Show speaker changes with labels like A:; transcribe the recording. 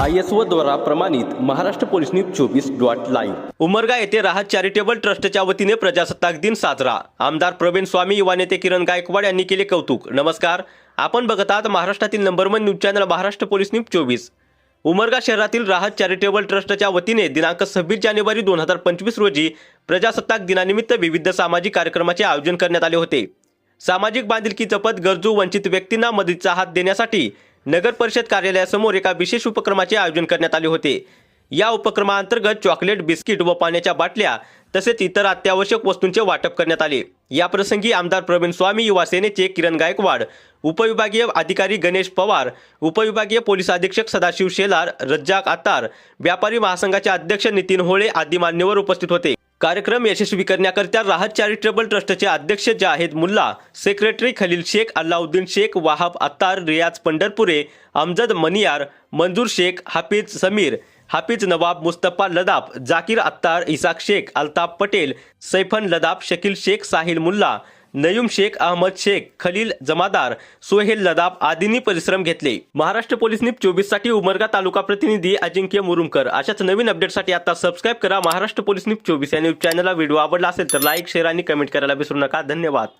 A: I S O द्वारा प्रमाणित Maharashtra police news चोवीस डॉट लाईव्ह. उमरगा येथे राहत चॅरिटेबल ट्रस्टच्या वतीने प्रजासत्ताक दिन साजरा. आमदार प्रवीण स्वामी युवा नेते किरण गायकवाड यांनी केले कौतुक. नमस्कार. आपण बघत आहात महाराष्ट्रातील number one news channel Maharashtra police news चोवीस. उमरगा शहरातील राहत चॅरिटेबल ट्रस्टच्या वतीने दिनांक सव्वीस जानेवारी दोन हजार पंचवीस रोजी प्रजासत्ताक दिनानिमित्त विविध सामाजिक कार्यक्रमाचे आयोजन करण्यात आले होते. सामाजिक बांधिलकी जपत गरजू वंचित व्यक्तींना मदतीचा हात देण्यासाठी नगर परिषद कार्यालयासमोर एका विशेष उपक्रमाचे आयोजन करण्यात आले होते. या उपक्रमाअंतर्गत चॉकलेट बिस्किट व पाण्याच्या बाटल्या तसेच इतर अत्यावश्यक वस्तूंचे वाटप करण्यात आले. या प्रसंगी आमदार प्रवीण स्वामी युवा सेनेचे किरण गायकवाड उपविभागीय अधिकारी गणेश पवार उपविभागीय पोलीस अधीक्षक सदाशिव शेलार रज्जाक आतार व्यापारी महासंघाचे अध्यक्ष नितीन होळे आदी मान्यवर उपस्थित होते. कार्यक्रम यशस्वी करण्याकरिता राहत चॅरिटेबल ट्रस्टचे अध्यक्ष जाहेद मुल्ला सेक्रेटरी खलील शेख अल्लाउद्दीन शेख वाहब अत्तार रियाज पंढरपुरे अमजद मनियार मंजूर शेख हाफिज समीर हाफिज नवाब मुस्तफा लदाफ जाकीर अत्तार इसाक शेख अल्ताफ पटेल सैफन लदाफ शकील शेख साहिल मुल्ला नयूम शेख अहमद शेख खलील जमादार सोहेल लदाफ आदींनी परिश्रम घेतले. महाराष्ट्र पोलीस न्यूज चोवीससाठी उमरगा तालुका प्रतिनिधी अजिंक्य मुरुमकर. अशाच नवीन अपडेटसाठी आता सबस्क्राईब करा महाराष्ट्र पोलीस चोवीस या न्यूज चॅनलला व्हिडिओ आवडला असेल तर लाईक शेअर आणि कमेंट करायला विसरू नका. धन्यवाद.